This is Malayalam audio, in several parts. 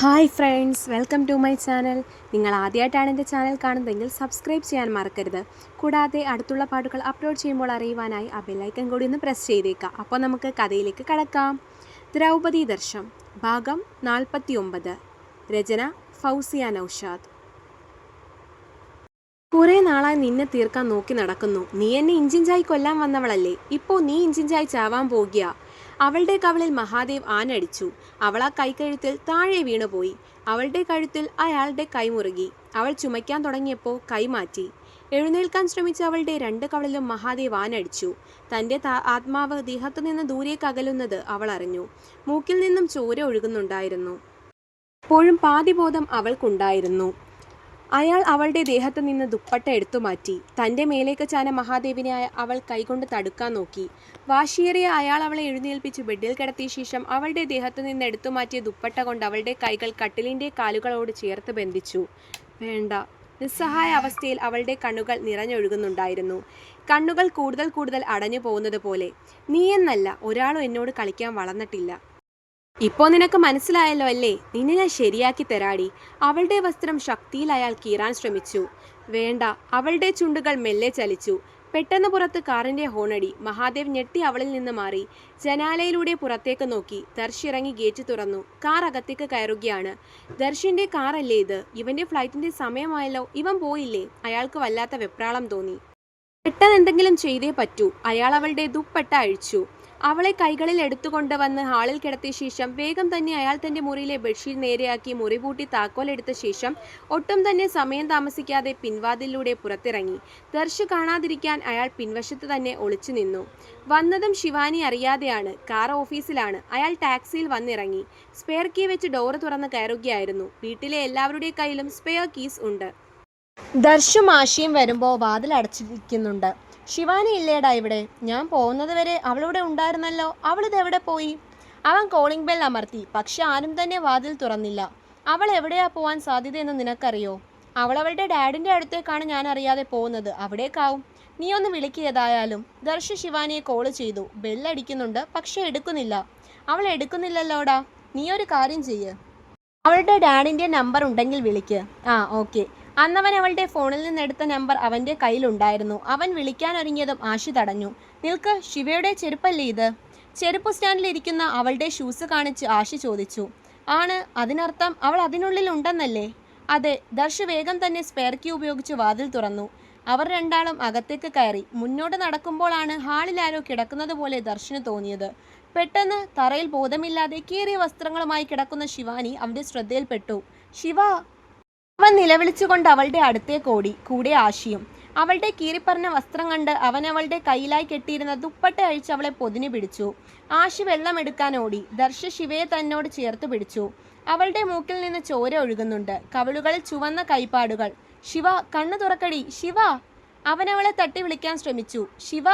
Hi friends welcome to my channel. നിങ്ങൾ ആദ്യമായിട്ടാണ് എന്റെ ചാനൽ കാണുന്നതെങ്കിൽ സബ്സ്ക്രൈബ് ചെയ്യാൻ മറക്കരുത്. കൂടാതെ അടുത്തുള്ള പാട്ടുകൾ അപ്ലോഡ് ചെയ്യുമ്പോൾ അറിയുവാനായി ആ ബെല്ലൈക്കൺ കൂടി ഒന്ന് പ്രസ് ചെയ്തേക്കാം അപ്പോൾ നമുക്ക് കഥയിലേക്ക് കടക്കാം. ദ്രൗപദി ദർശം ഭാഗം നാൽപ്പത്തി ഒമ്പത് രചന ഫൗസിയ നൌഷാദ്. കുറേ നാളായി നിന്നെ തീർക്കാൻ നോക്കി നടക്കുന്നു. നീ എന്നെ ഇഞ്ചിഞ്ചായി കൊല്ലാൻ വന്നവളല്ലേ? ഇപ്പോൾ നീ ഇഞ്ചിഞ്ചായി ചാവാൻ പോകുക. അവളുടെ കവളിൽ മഹാദേവ് ആനടിച്ചു അവൾ ആ കൈക്കഴുത്തിൽ താഴെ വീണുപോയി. അവളുടെ കഴുത്തിൽ അയാളുടെ കൈ മുറുകി. അവൾ ചുമയ്ക്കാൻ തുടങ്ങിയപ്പോൾ കൈ മാറ്റി. എഴുന്നേൽക്കാൻ ശ്രമിച്ച അവളുടെ രണ്ട് കവളിലും മഹാദേവ് ആനടിച്ചു തന്റെ ആത്മാവ് ദേഹത്തു നിന്ന് ദൂരേക്ക് അകലുന്നത് അവൾ അറിഞ്ഞു. മൂക്കിൽ നിന്നും ചോര ഒഴുകുന്നുണ്ടായിരുന്നു. അപ്പോഴും പാതിബോധം അവൾക്കുണ്ടായിരുന്നു. അയാൾ അവളുടെ ദേഹത്ത് നിന്ന് ദുപ്പട്ട എടുത്തു മാറ്റി. തന്റെ മേലേക്ക് ചാന മഹാദേവിനെ അവൾ കൈകൊണ്ട് തടുക്കാൻ നോക്കി. വാശിയേറിയ അയാൾ അവളെ എഴുന്നേൽപ്പിച്ച് ബെഡിൽ കിടത്തിയ ശേഷം അവളുടെ ദേഹത്ത് നിന്ന് എടുത്തു മാറ്റിയ ദുപ്പട്ട കൊണ്ട് അവളുടെ കൈകൾ കട്ടിലിന്റെ കാലുകളോട് ചേർത്ത് ബന്ധിച്ചു. വേണ്ട. നിസ്സഹായ അവസ്ഥയിൽ അവളുടെ കണ്ണുകൾ നിറഞ്ഞൊഴുകുന്നുണ്ടായിരുന്നു. കണ്ണുകൾ കൂടുതൽ കൂടുതൽ അടഞ്ഞു പോകുന്നത് പോലെ. നീയെന്നല്ല ഒരാളും എന്നോട് കളിക്കാൻ വളർന്നിട്ടില്ല. ഇപ്പോ നിനക്ക് മനസ്സിലായല്ലോ അല്ലേ? നിന്നെ ഞാൻ ശരിയാക്കി തരാടി. അവളുടെ വസ്ത്രം ശക്തിയിൽ അയാൾ കീറാൻ ശ്രമിച്ചു. വേണ്ട അവളുടെ ചുണ്ടുകൾ മെല്ലെ ചലിച്ചു. പെട്ടെന്ന് പുറത്ത് കാറിന്റെ ഹോണടി. മഹാദേവ് ഞെട്ടി അവളിൽ നിന്ന് മാറി. ജനാലയിലൂടെ പുറത്തേക്ക് നോക്കി. ദർശ് ഇറങ്ങി ഗേറ്റ് തുറന്നു. കാർ അകത്തേക്ക് കയറുകയാണ്. ദർശിന്റെ കാറല്ലേ ഇത്? ഇവന്റെ ഫ്ലൈറ്റിന്റെ സമയമായല്ലോ. ഇവൻ പോയില്ലേ? അയാൾക്ക് വല്ലാത്ത വെപ്രാളം തോന്നി. പെട്ടെന്ന് എന്തെങ്കിലും ചെയ്തേ പറ്റൂ. അയാൾ അവളുടെ ദുപ്പട്ട അഴിച്ചു. അവളെ കൈകളിൽ എടുത്തുകൊണ്ട് വന്ന് ഹാളിൽ കിടത്തിയ ശേഷം വേഗം തന്നെ അയാൾ തന്റെ മുറിയിലെ ബെഡ്ഷീറ്റ് നേരെയാക്കി മുറി പൂട്ടി താക്കോലെടുത്ത ശേഷം ഒട്ടും തന്നെ സമയം താമസിക്കാതെ പിൻവാതിലൂടെ പുറത്തിറങ്ങി. ദർശ് കാണാതിരിക്കാൻ അയാൾ പിൻവശത്ത് തന്നെ ഒളിച്ചു നിന്നു. വന്നതും ശിവാനി അറിയാതെയാണ്. കാർ ഓഫീസിലാണ്. അയാൾ ടാക്സിയിൽ വന്നിറങ്ങി. സ്പെയർ കീ വെച്ച് ഡോറ് തുറന്ന് കയറുകയായിരുന്നു. വീട്ടിലെ എല്ലാവരുടെ കയ്യിലും സ്പെയർ കീസ് ഉണ്ട്. ദർശും ആശയും വരുമ്പോൾ വാതിൽ അടച്ചിരിക്കുന്നുണ്ട് ശിവാനി ഇല്ലേടാ ഇവിടെ. ഞാൻ പോകുന്നത് വരെ അവളിവിടെ ഉണ്ടായിരുന്നല്ലോ. അവളിത് എവിടെ പോയി? അവൻ കോളിംഗ് ബെൽ അമർത്തി. പക്ഷെ ആരും തന്നെ വാതിൽ തുറന്നില്ല. അവൾ എവിടെയാ പോവാൻ സാധ്യതയെന്ന് നിനക്കറിയോ? അവൾ അവളുടെ ഡാഡിന്റെ അടുത്തേക്കാണ് ഞാൻ അറിയാതെ പോകുന്നത്. അവിടേക്കാവും. നീ ഒന്ന് വിളിക്കിയതായാലും ദർശ ശിവാനിയെ കോൾ ചെയ്തു. ബെല്ലടിക്കുന്നുണ്ട് പക്ഷെ എടുക്കുന്നില്ല. അവൾ എടുക്കുന്നില്ലല്ലോടാ. നീ ഒരു കാര്യം ചെയ്യ്. അവളുടെ ഡാഡിന്റെ നമ്പർ ഉണ്ടെങ്കിൽ വിളിക്ക്. ആ ഓക്കെ അന്നവൻ അവളുടെ ഫോണിൽ നിന്ന് നിന്നെടുത്ത നമ്പർ അവന്റെ കയ്യിലുണ്ടായിരുന്നു. അവൻ വിളിക്കാൻ ഒരുങ്ങിയതും ആശി തടഞ്ഞു. നിൽക്ക് ശിവയുടെ ചെരുപ്പല്ലേ ഇത്? ചെരുപ്പ് സ്റ്റാൻഡിൽ ഇരിക്കുന്ന അവളുടെ ഷൂസ് കാണിച്ച് ആശി ചോദിച്ചു. ആണ് അതിനർത്ഥം അവൾ അതിനുള്ളിൽ ഉണ്ടെന്നല്ലേ? അതെ ദർശ് വേഗം തന്നെ സ്പെയർ കീ ഉപയോഗിച്ച് വാതിൽ തുറന്നു. അവർ രണ്ടാളും അകത്തേക്ക് കയറി. മുന്നോട്ട് നടക്കുമ്പോഴാണ് ഹാളിൽ ആരോ കിടക്കുന്നത് പോലെ ദർശന് തോന്നിയത്. പെട്ടെന്ന് തറയിൽ ബോധമില്ലാതെ കീറിയ വസ്ത്രങ്ങളുമായി കിടക്കുന്ന ശിവാനി അവന്റെ ശ്രദ്ധയിൽപ്പെട്ടു. ശിവ അവൻ നിലവിളിച്ചുകൊണ്ട് അവളുടെ അടുത്തേക്ക് ഓടി. കൂടെ ആശിയും. അവളുടെ കീറിപ്പറഞ്ഞ വസ്ത്രം കണ്ട് അവൻ അവളുടെ കയ്യിലായി കെട്ടിയിരുന്ന ദുപ്പട്ട അഴിച്ച് അവളെ പൊതിഞ്ഞു പിടിച്ചു. ആശി വെള്ളമെടുക്കാൻ ഓടി. ദർശ ശിവയെ തന്നോട് ചേർത്ത് പിടിച്ചു. അവളുടെ മൂക്കിൽ നിന്ന് ചോര ഒഴുകുന്നുണ്ട്. കവിളുകളിൽ ചുവന്ന കൈപ്പാടുകൾ. ശിവ കണ്ണു തുറക്കടി. ശിവ! അവനവളെ തട്ടി വിളിക്കാൻ ശ്രമിച്ചു. ശിവ!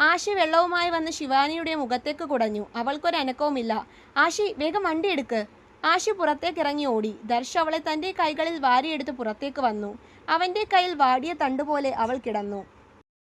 ആശി വെള്ളവുമായി വന്ന് ശിവാനിയുടെ മുഖത്തേക്ക് കുടഞ്ഞു. അവൾക്കൊരനക്കവുമില്ല. ആശി വേഗം വണ്ടി എടുക്ക്. ആശി പുറത്തേക്ക് ഇറങ്ങി ഓടി. ദർശ അവളെ തന്റെ കൈകളിൽ വാരിയെടുത്ത് പുറത്തേക്ക് വന്നു. അവന്റെ കയ്യിൽ വാടിയ തണ്ടുപോലെ അവൾ കിടന്നു.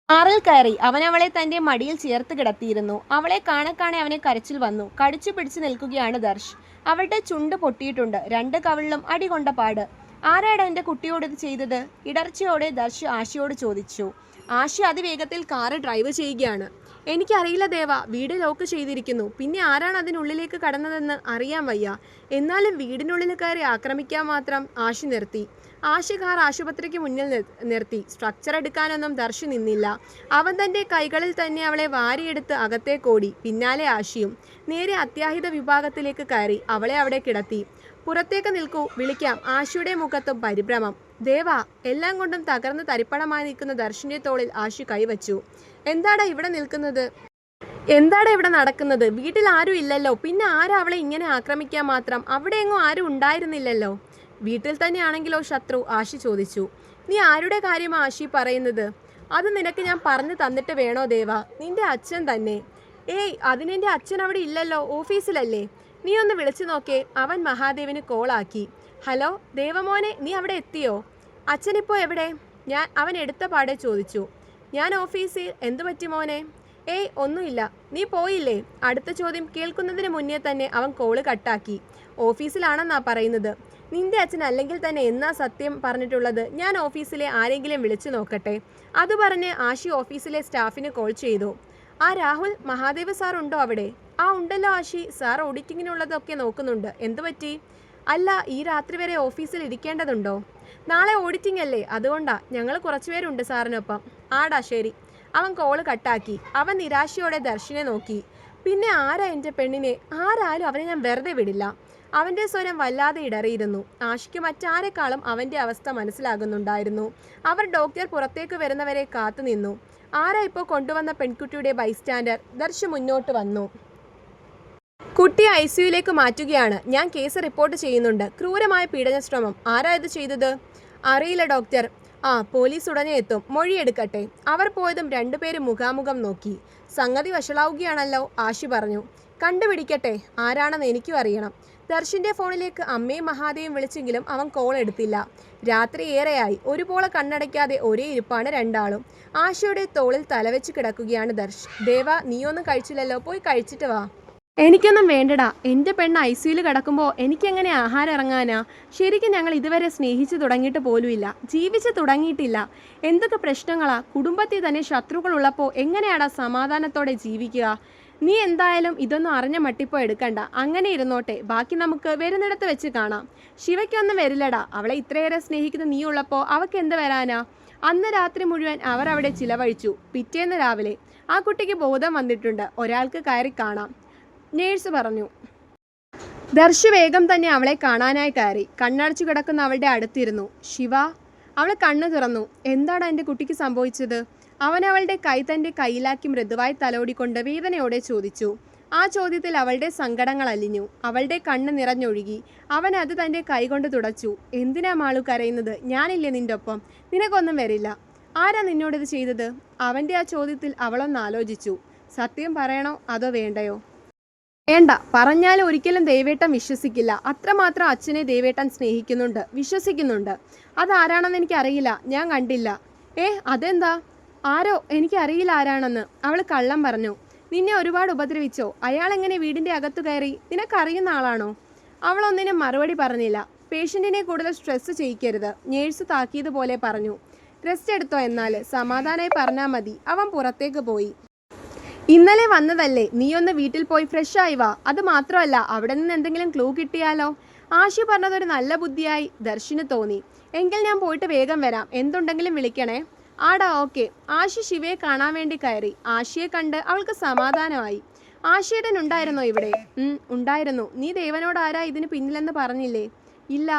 ആറിൽ കയറി. അവൻ അവളെ തന്റെ മടിയിൽ ചേർത്ത് കിടത്തിയിരുന്നു. അവളെ കാണെ കാണെ അവനെ കരച്ചിൽ വന്നു. കടിച്ചു പിടിച്ചു നിൽക്കുകയാണ് ദർശ്. അവളുടെ ചുണ്ട് പൊട്ടിയിട്ടുണ്ട്. രണ്ട് കവിളിലും അടി കൊണ്ട പാട്. ആരാടാ എന്റെ കുട്ടിയോട് ഇത് ചെയ്തത്? ഇടർച്ചയോടെ ദർശ് ആശയോട് ചോദിച്ചു. ആശ അതിവേഗത്തിൽ കാറ് ഡ്രൈവ് ചെയ്യുകയാണ്. എനിക്കറിയില്ല ദേവ. വീട് ലോക്ക് ചെയ്തിരിക്കുന്നു. പിന്നെ ആരാണ് അതിനുള്ളിലേക്ക് കടന്നതെന്ന് അറിയാൻ വയ്യ. എന്നാലും വീടിനുള്ളിൽ കയറി ആക്രമിക്കാൻ മാത്രം ആശി നിർത്തി. ആശി കാർ ആശുപത്രിക്ക് മുന്നിൽ നിർത്തി. സ്ട്രക്ചർ എടുക്കാനൊന്നും ദർശി നിന്നില്ല. അവൻ തന്റെ കൈകളിൽ തന്നെ അവളെ വാരിയെടുത്ത് അകത്തേക്കോടി പിന്നാലെ ആശിയും നേരെ അത്യാഹിത വിഭാഗത്തിലേക്ക് കയറി. അവളെ അവിടെ കിടത്തി. പുറത്തേക്ക് നിൽക്കൂ. വിളിക്കാം. ആശിയുടെ മുഖത്തും പരിഭ്രമം. ദേവ എല്ലാം കൊണ്ടും തകർന്ന് തരിപ്പണമായി നിൽക്കുന്ന ദർശിന്റെ തോളിൽ ആശു കൈവച്ചു. എന്താടാ ഇവിടെ നിൽക്കുന്നത്? എന്താടാ ഇവിടെ നടക്കുന്നത്? വീട്ടിൽ ആരും ഇല്ലല്ലോ. പിന്നെ ആരും അവളെ ഇങ്ങനെ ആക്രമിക്കാൻ മാത്രം? അവിടെ എങ്ങും ആരും ഉണ്ടായിരുന്നില്ലല്ലോ. വീട്ടിൽ തന്നെയാണെങ്കിലോ ശത്രു? ആശി ചോദിച്ചു. നീ ആരുടെ കാര്യം ആശി പറയുന്നത്? അത് നിനക്ക് ഞാൻ പറഞ്ഞു തന്നിട്ട് വേണോ ദേവ? നിന്റെ അച്ഛൻ തന്നെ. ഏയ് അതിനെന്റെ അച്ഛൻ അവിടെ ഇല്ലല്ലോ. ഓഫീസിലല്ലേ? നീ ഒന്ന് വിളിച്ചു നോക്കേ. അവൻ മഹാദേവിന് കോളാക്കി ഹലോ ദേവമോനെ നീ അവിടെ എത്തിയോ? അച്ഛനിപ്പോൾ എവിടെ? ഞാൻ അവൻ എടുത്ത പാടെ ചോദിച്ചു. ഞാൻ ഓഫീസിൽ. എന്തു പറ്റി മോനെ? ഏയ് ഒന്നുമില്ല. നീ പോയില്ലേ? അടുത്ത ചോദ്യം കേൾക്കുന്നതിന് മുന്നേ തന്നെ അവൻ കോൾ കട്ടാക്കി. ഓഫീസിലാണെന്നാ പറയുന്നത്. നിന്റെ അച്ഛൻ അല്ലെങ്കിൽ തന്നെ എന്നാ സത്യം പറഞ്ഞിട്ടുള്ളത്? ഞാൻ ഓഫീസിലെ ആരെങ്കിലും വിളിച്ചു നോക്കട്ടെ. അത് പറഞ്ഞ് ആശി ഓഫീസിലെ സ്റ്റാഫിന് കോൾ ചെയ്തു. ആ രാഹുൽ മഹാദേവ് സാർ ഉണ്ടോ അവിടെ? ആ ഉണ്ടല്ലോ ആശി സാർ ഓഡിറ്റിങ്ങിനുള്ളതൊക്കെ നോക്കുന്നുണ്ട്. എന്തു പറ്റി? അല്ല ഈ രാത്രി വരെ ഓഫീസിൽ ഇരിക്കേണ്ടതുണ്ടോ? നാളെ ഓഡിറ്റിംഗ് അല്ലേ? അതുകൊണ്ടാ ഞങ്ങൾ കുറച്ചുപേരുണ്ട് സാറിനൊപ്പം. ആടാ ശരി. അവൻ കോൾ കട്ടാക്കി. അവൻ നിരാശയോടെ ദർശനെ നോക്കി. പിന്നെ ആരാ എന്റെ പെണ്ണിനെ? ആരായാലും അവനെ ഞാൻ വെറുതെ വിടില്ല. അവന്റെ സ്വരം വല്ലാതെ ഇടറിയിരുന്നു. ആഷിക്ക് മറ്റാരെക്കാളും അവന്റെ അവസ്ഥ മനസ്സിലാകുന്നുണ്ടായിരുന്നു. അവർ ഡോക്ടർ പുറത്തേക്ക് വരുന്നവരെ കാത്തുനിന്നു. ആരാ ഇപ്പോൾ കൊണ്ടുവന്ന പെൺകുട്ടിയുടെ ബൈസ്റ്റാൻഡർ ദർശ മുന്നോട്ട് വന്നു. കുട്ടിയെ ഐ സിയുയിലേക്ക് മാറ്റുകയാണ്. ഞാൻ കേസ് റിപ്പോർട്ട് ചെയ്യുന്നുണ്ട്. ക്രൂരമായ പീഡനശ്രമം. ആരാ ഇത് ചെയ്തത്? അറിയില്ല ഡോക്ടർ. ആ പോലീസ് ഉടനെ എത്തും. മൊഴിയെടുക്കട്ടെ. അവർ പോയതും രണ്ടുപേരും മുഖാമുഖം നോക്കി. സംഗതി വഷളാവുകയാണല്ലോ ആശി പറഞ്ഞു. കണ്ടുപിടിക്കട്ടെ ആരാണെന്ന് എനിക്കും അറിയണം. ദർശിന്റെ ഫോണിലേക്ക് അമ്മയും മഹാദേവും വിളിച്ചെങ്കിലും അവൻ കോൾ എടുത്തില്ല. രാത്രി ഏറെയായി. ഒരുപോലെ കണ്ണടയ്ക്കാതെ ഒരേ ഇരിപ്പാണ് രണ്ടാളും. ആശയുടെ തോളിൽ തലവെച്ച് കിടക്കുകയാണ് ദർശ്. ദേവ നീയൊന്നും കഴിച്ചില്ലല്ലോ. പോയി കഴിച്ചിട്ട് വാ. എനിക്കൊന്നും വേണ്ടടാ. എന്റെ പെണ്ണ് ഐ സിയിൽ കിടക്കുമ്പോൾ എനിക്കെങ്ങനെ ആഹാരം ഇറങ്ങാനാ? ശരിക്കും ഞങ്ങൾ ഇതുവരെ സ്നേഹിച്ചു തുടങ്ങിയിട്ട് പോലുമില്ല. ജീവിച്ചു തുടങ്ങിയിട്ടില്ല. എന്തൊക്കെ പ്രശ്നങ്ങളാ? കുടുംബത്തിൽ തന്നെ ശത്രുക്കളുള്ളപ്പോൾ എങ്ങനെയാടാ സമാധാനത്തോടെ ജീവിക്കുക? നീ എന്തായാലും ഇതൊന്നും അറിഞ്ഞ മട്ടിപ്പോ എടുക്കണ്ട. അങ്ങനെ ഇരുന്നോട്ടെ. ബാക്കി നമുക്ക് വരുന്നിടത്ത് വെച്ച് കാണാം. ശിവയ്ക്കൊന്നും വരില്ലടാ. അവളെ ഇത്രയേറെ സ്നേഹിക്കുന്ന നീ ഉള്ളപ്പോൾ അവൾക്ക് എന്ത് വരാനാ? അന്ന് രാത്രി മുഴുവൻ അവർ അവിടെ ചിലവഴിച്ചു. പിറ്റേന്ന് രാവിലെ. ആ കുട്ടിക്ക് ബോധം വന്നിട്ടുണ്ട്. ഒരാൾക്ക് കയറി കാണാം. നേഴ്സ് പറഞ്ഞു. ദർശ് വേഗം തന്നെ അവളെ കാണാനായി കയറി. കണ്ണടച്ചു കിടക്കുന്ന അവളുടെ അടുത്തിരുന്നു. ശിവ അവൾ കണ്ണു തുറന്നു. എന്താണ് എന്റെ കുട്ടിക്ക് സംഭവിച്ചത്? അവൻ അവളുടെ കൈ തന്റെ കയ്യിലാക്കി മൃദുവായി തലോടിക്കൊണ്ട് വേദനയോടെ ചോദിച്ചു. ആ ചോദ്യത്തിൽ അവളുടെ സങ്കടങ്ങൾ അലിഞ്ഞു. അവളുടെ കണ്ണ് നിറഞ്ഞൊഴുകി. അവൻ അത് തന്റെ കൈകൊണ്ട് തുടച്ചു. എന്തിനാ മാളു കരയുന്നത്? ഞാനില്ലേ നിന്റെ ഒപ്പം? നിനക്കൊന്നും വരില്ല. ആരാ നിന്നോടിത് ചെയ്തത്? അവന്റെ ആ ചോദ്യത്തിൽ അവളൊന്ന് ആലോചിച്ചു. സത്യം പറയണോ അതോ വേണ്ടയോ? വേണ്ട. പറഞ്ഞാൽ ഒരിക്കലും ദേവേട്ടൻ വിശ്വസിക്കില്ല. അത്രമാത്രം അച്ഛനെ ദേവേട്ടൻ സ്നേഹിക്കുന്നുണ്ട് വിശ്വസിക്കുന്നുണ്ട്. അതാരാണെന്ന് എനിക്കറിയില്ല. ഞാൻ കണ്ടില്ല. ഏ അതെന്താ? ആരോ? എനിക്കറിയില്ല ആരാണെന്ന്. അവൾ കള്ളം പറഞ്ഞു. നിന്നെ ഒരുപാട് ഉപദ്രവിച്ചോ? അയാൾ എങ്ങനെ വീടിന്റെ അകത്തു കയറി? നിനക്കറിയുന്ന ആളാണോ? അവളൊന്നിനും മറുപടി പറഞ്ഞില്ല. പേഷ്യന്റിനെ കൂടുതൽ സ്ട്രെസ് ചെയ്യിക്കരുത്. നേഴ്സ് താക്കിയതുപോലെ പറഞ്ഞു. റെസ്റ്റ് എടുത്തോ എന്നാൽ. സമാധാനമായി പറഞ്ഞാൽ മതി. അവൻ പുറത്തേക്ക് പോയി. ഇന്നലെ വന്നതല്ലേ? നീ ഒന്ന് വീട്ടിൽ പോയി ഫ്രഷ് ആയി വാ. അത് മാത്രമല്ല അവിടെ നിന്ന് എന്തെങ്കിലും ക്ലൂ കിട്ടിയാലോ? ആശി പറഞ്ഞതൊരു നല്ല ബുദ്ധിയായി ദർശിന് തോന്നി. എങ്കിൽ ഞാൻ പോയിട്ട് വേഗം വരാം. എന്തുണ്ടെങ്കിലും വിളിക്കണേ. ആടാ ഓക്കെ ആശി ശിവയെ കാണാൻ വേണ്ടി കയറി. ആശിയെ കണ്ട് അവൾക്ക് സമാധാനമായി. ആശിയേട്ടൻ ഉണ്ടായിരുന്നോ ഇവിടെ? ഉണ്ടായിരുന്നു. നീ ദേവനോട് ആരാ ഇതിന് പിന്നിലെന്ന് പറഞ്ഞില്ലേ? ഇല്ല.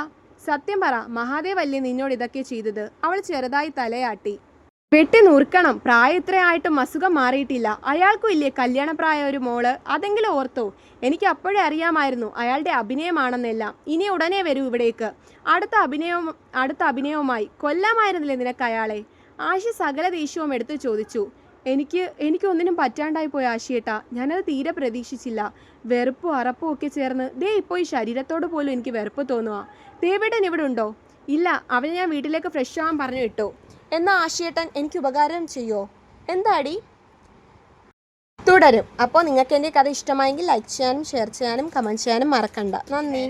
സത്യം പറ. മഹാദേവല്ലേ നിന്നോട് ഇതൊക്കെ ചെയ്തത്? അവൾ ചെറുതായി തലയാട്ടി. വെട്ടി നുറുക്കണം. പ്രായം ഇത്രയായിട്ടും അസുഖം മാറിയിട്ടില്ല. അയാൾക്കും ഇല്ലേ കല്യാണപ്രായ ഒരു മോൾ? അതെങ്കിലും ഓർത്തോ. എനിക്ക് അപ്പോഴേ അറിയാമായിരുന്നു അയാളുടെ അഭിനയമാണെന്നെല്ലാം. ഇനി ഉടനെ വരൂ ഇവിടേക്ക്. അടുത്ത അഭിനയവും അടുത്ത അഭിനയവുമായി കൊല്ലാമായിരുന്നില്ലേ നിനക്ക് അയാളെ? ആശി സകല ദേഷ്യവും എടുത്തു ചോദിച്ചു. എനിക്ക് എനിക്കൊന്നിനും പറ്റാണ്ടായി പോയ ആശിയേട്ടാ. ഞാനത് തീരെ പ്രതീക്ഷിച്ചില്ല. വെറുപ്പും അറപ്പും ഒക്കെ ചേർന്ന് ദേ ഇപ്പോൾ ഈ ശരീരത്തോട് പോലും എനിക്ക് വെറുപ്പ് തോന്നുക ദേവേടൻ ഇവിടെ ഉണ്ടോ? ഇല്ല. അവനെ ഞാൻ വീട്ടിലേക്ക് ഫ്രഷ് ആവാൻ പറഞ്ഞു വിട്ടു. എന്നാ ആശയേട്ടൻ എനിക്ക് ഉപകാരം ചെയ്യോ? എന്താടി? തുടരും. അപ്പോൾ നിങ്ങൾക്ക് എന്റെ കഥ ഇഷ്ടമായെങ്കിൽ ലൈക്ക് ചെയ്യാനും ഷെയർ ചെയ്യാനും കമന്റ് ചെയ്യാനും മറക്കണ്ട. നന്ദി.